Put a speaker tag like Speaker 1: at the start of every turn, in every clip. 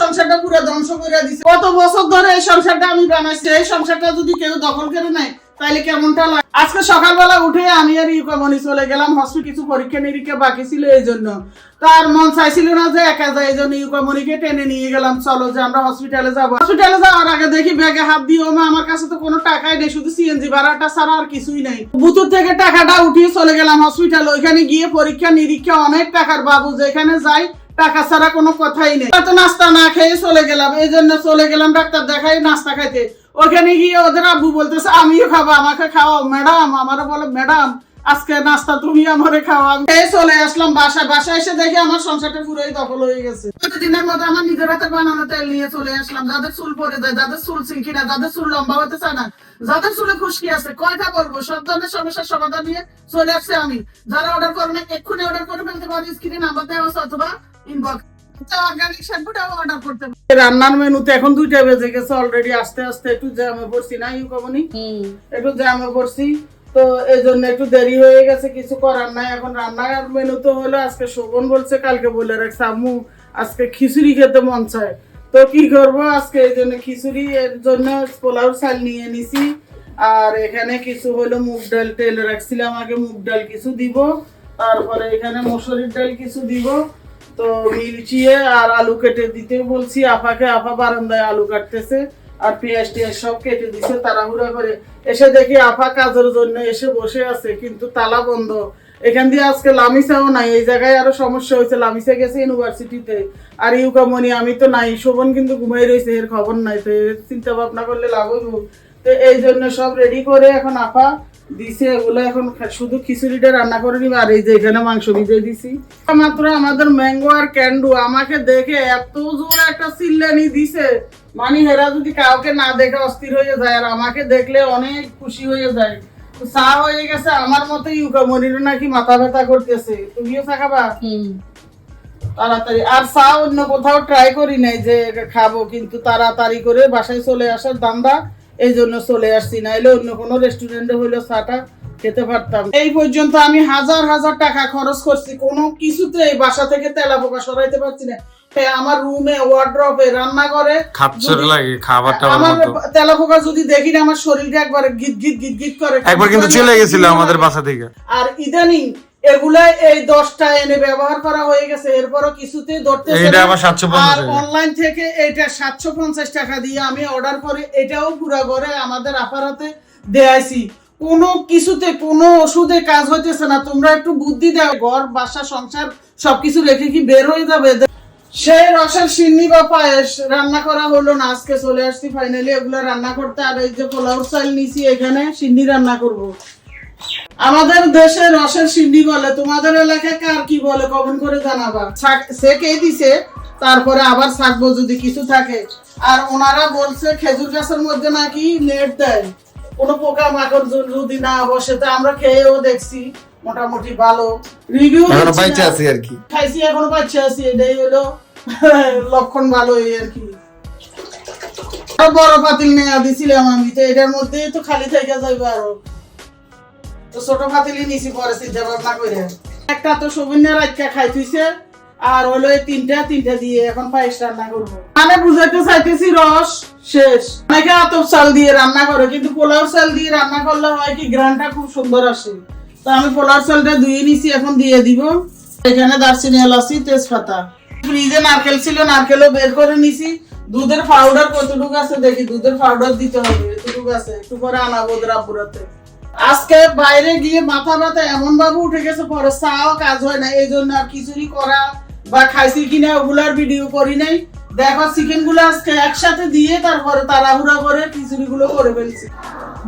Speaker 1: সংসারটা পুরো ধ্বংস করে দিছে। কত বছর ধরে এই সংসারটা আমি বানাইছি, এই সংসারটা যদি কেউ দখল করে নেয় কেমনটা লাগে? আজকে সকালবেলা উঠে আমি আর চলে গেলাম হসপিটাল কিছু পরীক্ষা নিরীক্ষা বাকি ছিল এই জন্য। তার মন চাইছিল না যে একা যায়, এই জন্য টেনে নিয়ে গেলাম, চলো যে আমরা হসপিটালে যাব। হসপিটালে যাওয়ার আগে দেখি ব্যাগে হাত ওমা আমার কাছে তো কোনো টাকাই নেই, শুধু সিএনজি ভাড়াটা ছাড়া আর কিছুই নেই। বুথুর থেকে টাকাটা উঠিয়ে চলে গেলাম হসপিটাল ওইখানে গিয়ে পরীক্ষা নিরীক্ষা, অনেক টাকার বাবু, যেখানে যাই টাকা ছাড়া কোনো কথাই নেই। তো নাস্তা না খেয়ে চলে গেলাম, এই জন্য চলে গেলাম ডাক্তার দেখাই নাস্তা খাইতে। ওখানে গিয়ে ওদের আব্বু বলতেছে, আমিও খাব, আমাকে খাওয়াও, ম্যাডাম, আমারও বলে, ম্যাডাম, আজকে নাস্তা তুমি আমারে খাওয়া চলে আসলাম বাসায় বাসায় এসে দেখি আমার সংসারটা পুরোই দখল হয়ে গেছে। প্রতিদিনের মতো আমার নিজের হাতে বানানো তেল নিয়ে চলে আসলাম। যাদের চুল পরে যায়, যাদের চুল সিল্কি না, যাদের চুল লম্বা হতে চায় না, যাদের চুলে খুশকি আছে, কয়টা বলব? সব ধরনের সমস্যার সমাধান নিয়ে চলে আসছে আমি। যারা অর্ডার করবে এক্ষুনি অর্ডার করে ফেলতে পারি স্ক্রিনে নাম্বার দেওয়া আছে অথবা ইনবক্স রান্নার মেনুতে এখন দুইটা বেজে গেছে অলরেডি আস্তে আস্তে একটু জ্যামে পড়ছি না ইউ কমনি? একটু জ্যামে পড়ছি তো এই জন্য একটু দেরি হয়ে গেছে কিছু করার নাই। এখন রান্নার মেনু তো হলো আজকে শোভন বলছে কালকে বলে রাখছে আম্মু আজকে খিচুড়ি খেতে মন চায়। তো কি করব আজকে? এই জন্য খিচুড়ি এর জন্য পোলাও চাল নিয়ে নিছি। আর এখানে কিছু হলো মুগ ডাল তেল রাখছিলাম আগে মুগ ডাল কিছু দিব। তারপরে এখানে মসুরির ডাল কিছু দিব। তো মিলচিয়ে আর আলু কেটে দিতে বলছি। আপাকে আপা বারান্দায় আলু কাটতেছে আর পেঁয়াজ টিয়াজ সব কেটে দিছে তাড়াহুড়া করে। এসে দেখি আপা কাজের জন্য এসে বসে আছে, কিন্তু তালা বন্ধ। এখান দিয়ে আজকে লামিসাও নাই, এই জায়গায় আরও সমস্যা হয়েছে। লামিসা গেছে ইউনিভার্সিটিতে, আর ইউকামনি আমি তো নাই, শোভন কিন্তু ঘুমাই রয়েছে, এর খবর নাই। তো চিন্তা ভাবনা করলে লাভ তো এই জন্য সব রেডি করে এখন আপা দিছে এগুলো এখন শুধু খিচুড়িটা রান্না করে নিবে আর এই যে এখানে মাংস ভিজে দিছি। মাত্র আমাদের ম্যাঙ্গো আর ক্যান্ডু আমাকে দেখে এত জোর একটা চিল্লানি দিছে। মানে হেরা যদি কাউকে না দেখে অস্থির হয়ে যায় আর আমাকে দেখলে অনেক খুশি হয়ে যায়। চা হয়ে গেছে আমার মতো ইউকামনির নাকি মাথা ব্যথা করতেছে। তুমিও চা খাবা? তাড়াতাড়ি। আর চা অন্য কোথাও ট্রাই করি নাই যে খাব কিন্তু তাড়াতাড়ি করে বাসায় চলে আসার দান্দা এই জন্য চলে আসছি নাইলে অন্য কোনো রেস্টুরেন্টে হইলে চাটা খেতে পারতাম। এই পর্যন্ত আমি হাজার হাজার টাকা খরচ করছি। কোনো কিছুতে এই বাসা থেকে তেলা পোকা সরাইতে পারছি না। আমার রুমে ওয়ার্ড্রপে রান্না করে
Speaker 2: খাপছর
Speaker 1: যদি-
Speaker 2: লাগে খাবার টাবার
Speaker 1: আমার তেলা পোকা যদি দেখি না আমার শরীরটা একবার গিট গিট গিট গিট করে
Speaker 2: একবার কিন্তু চলে গেছিল আমাদের বাসা থেকে।
Speaker 1: আর ইদানিং এগুলা এই দশটা এনে ব্যবহার করা হয়ে গেছে। এরপরও কিছুতে ধরতে
Speaker 2: এইটা আবার 750
Speaker 1: আর অনলাইন থেকে এটা সাতশো পঞ্চাশ টাকা দিয়ে আমি অর্ডার করে। এটাও পুরা করে আমাদের আপারাতে দেয়াইছি। কোনো কিছুতে কোনো ওষুধে কাজ হইতেছে না। তোমরা একটু বুদ্ধি দাও। ঘর বাসা সংসার সবকিছু রেখে কি বের হয়ে যাবে? সেই রসের সিন্নি বা পায়েস রান্না করা হলো না। আজকে চলে আসছি ফাইনালি এগুলো রান্না করতে। আর এই যে পোলাও চাল নিছি এখানে সিন্নি রান্না করব। আমাদের দেশে রসের সিন্নি বলে তোমাদের এলাকায় কার কি বলে কমেন্ট করে জানাবা। সে কে দিছে? তারপরে আবার থাকব যদি কিছু থাকে। আর ওনারা বলছে খেজুর গাছের মধ্যে নাকি নেট দেয়। কোনো পোকা মাকড় যদি না বসে তা আমরা খেয়েও দেখছি মোটামুটি ভালো। রিভিউ
Speaker 3: বাইচে আছি আর কি।
Speaker 1: খাইছি এখনও পাচ্ছি আছি এটাই হলো লক্ষণ ভালোই আর কি। বড় পাতিল নেয়া দিছিলাম আমি তো এটার মধ্যেই তো খালি থেকে যাইবে আরও। ছোট পাতিলই নিছি, পরে চিন্তা ভাবনা করে। একটা তো খাই থুইছে, আর হলো তিনটা তিনটা দিয়ে এখন পায়েস রান্না করব। মানে বুঝাইতে চাইতেছি রস, শেষ। অনেকে চাল দিয়ে রান্না করে, কিন্তু পোলাও চাল দিয়ে রান্না করলে হয় কি গ্রানটা খুব সুন্দর আসে। তো আমি পোলাও চালটা ধুয়ে নিছি, এখন দিয়ে দিব। এখানে দারচিনি এলাচি, তেজপাতা। ফ্রিজে নারকেল ছিল, নারকেলও বের করে নিছি। দুধের পাউডার কতটুকু আছে দেখি, দুধের পাউডার দিতে হবে, এতটুকু আছে। একটু পরে আনাবো রাপুরাতে আজকে বাইরে গিয়ে মাথা ব্যথা এমন ভাবে উঠে গেছে পরে চাও কাজ হয় না এই জন্য আর খিচুড়ি করা বা খাইছি কিনা ওগুলার ভিডিও করি নাই। দেখো চিকেনগুলো আজকে একসাথে দিয়ে তারপরে তাড়াহুড়া করে খিচুড়ি গুলো করে ফেলছি।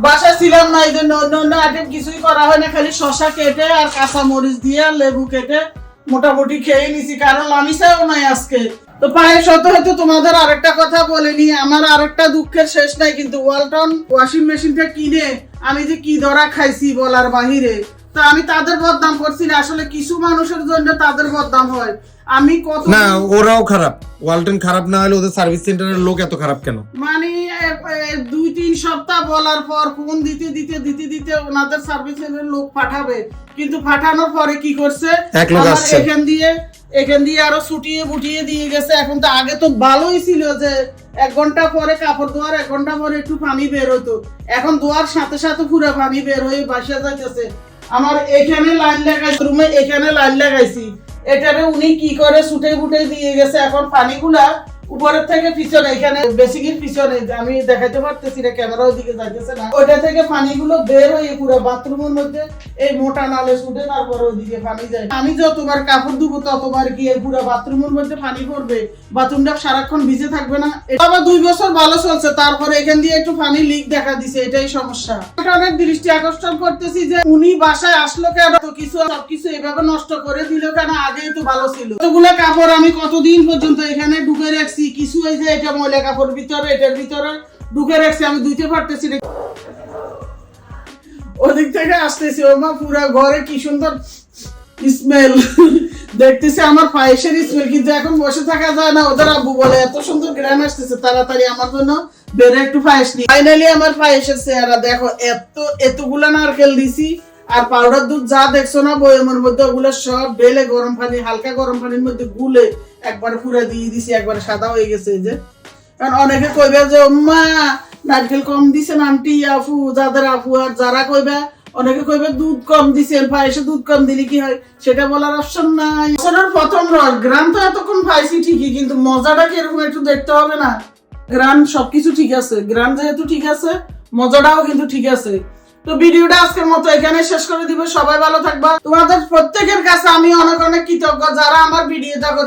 Speaker 1: বাসা ছিলাম না এই জন্য অন্য অন্য আইটেম কিছুই করা হয় না, খালি শশা কেটে আর কাঁচা মরিচ দিয়ে আর লেবু কেটে মোটামুটি খেয়ে নিছি, কারণ লামিসাও নাই আজকে। তো পায়েস হতে হতে তোমাদের আরেকটা কথা বলিনি আমার আরেকটা দুঃখের শেষ নাই কিন্তু ওয়ালটন ওয়াশিং মেশিনটা কিনে আমি যে কি ধরা খাইছি বলার বাহিরে তো আমি তাদের বদনাম করছি না আসলে কিছু মানুষের জন্য তাদের বদনাম হয়। আমি কত
Speaker 3: না ওরাও খারাপ ওয়ালটন খারাপ না হলে ওদের সার্ভিস সেন্টারের লোক এত খারাপ কেন?
Speaker 1: মানে দুই তিন সপ্তাহ বলার পর ফোন দিতে দিতে দিতে দিতে ওনাদের সার্ভিসের লোক পাঠাবে কিন্তু পাঠানোর পরে কি করছে। এখান দিয়ে এখান দিয়ে আরও ছুটিয়ে বুটিয়ে দিয়ে গেছে। এখন তো আগে তো ভালোই ছিল যে এক ঘণ্টা পরে কাপড় ধোয়ার, এক ঘণ্টা পরে একটু পানি বের হতো এখন ধোয়ার সাথে সাথে পুরো পানি বের হয়ে বাসা যাইতেছে। আমার এখানে লাইন লাগাইছি, রুমে এখানে লাইন লাগাইছি। এটারে উনি কি করে ছুটে বুটে দিয়ে গেছে? এখন পানিগুলা উপরের থেকে পিছনে, এখানে পিছনে, আমি পারতেছি না, ক্যামেরা যাইতেছে না। ওইটা থেকে পানিগুলো বের হয়ে পুরো বাথরুমের মধ্যে এই মোটা নালে ছুটে তারপরে ওইদিকে পানি যায়। আমি কাপড় ধুবো ততবার গিয়ে পুরো বাথরুমের মধ্যে পানি পড়বে। বাথরুমটা সারাক্ষণ ভিজে থাকবে না। আবার দুই বছর ভালো চলছে, তারপরে এখান দিয়ে একটু পানি লিক দেখা দিছে, এটাই সমস্যা। অনেক দৃষ্টি আকর্ষণ করতেছি যে উনি বাসায় আসলো কেন? তো কিছু, সবকিছু এভাবে নষ্ট করে দিল কেন? আগেই তো ভালো ছিল। এতগুলো কাপড় আমি কতদিন পর্যন্ত এখানে ঢুকে রাখছি? কিছু এই যে এটা ময়লা কাপড় ভিতরে, এটার ভিতরে। ঢুকে রাখছি, আমি ধুইতে পারতেছি না। ওদিক থেকে আসতেছি ওর মা, পুরা ঘরে কি সুন্দর স্মেল দেখতেছি আমার পায়েসের স্মেল কিন্তু এখন বসে থাকা যায় না। ওদের আব্বু বলে, এত সুন্দর গ্রাম আসতেছে, তাড়াতাড়ি আমার জন্য বেড়ে একটু পায়েস নি ফাইনালি আমার পায়েসের চেহারা, দেখো, এত, এতগুলা নারকেল দিছি আর পাউডার দুধ যা দেখছ না বয়মের মধ্যে ওগুলো সব বেলে গরম পানি, হালকা গরম পানির মধ্যে গুলে একবার পুরো দিয়ে দিছি, একবার সাদা হয়ে গেছে যে। কারণ অনেকে কইবে যে মা নারকেল কম দিছেন আন্টি, আফু, যাদের আফু, আর যারা কইবে, অনেকে কইবে দুধ কম দিছেন, পায়েসে দুধ কম দিলে কি হয়? সেটা বলার অপশন নাই। বছরের প্রথম রস, গ্রাম তো এতক্ষণ পাইছি ঠিকই, কিন্তু মজাটা কীরকম একটু দেখতে হবে না? গ্রাম সবকিছু ঠিক আছে, গ্রাম যেহেতু ঠিক আছে, মজাটাও কিন্তু ঠিক আছে। তো ভিডিওটা আজকের মতো এখানে শেষ করে দিব। সবাই ভালো থাকবা। তোমাদের প্রত্যেকের কাছে আমি অনেক অনেক কৃতজ্ঞ। যারা আমার ভিডিও দেখো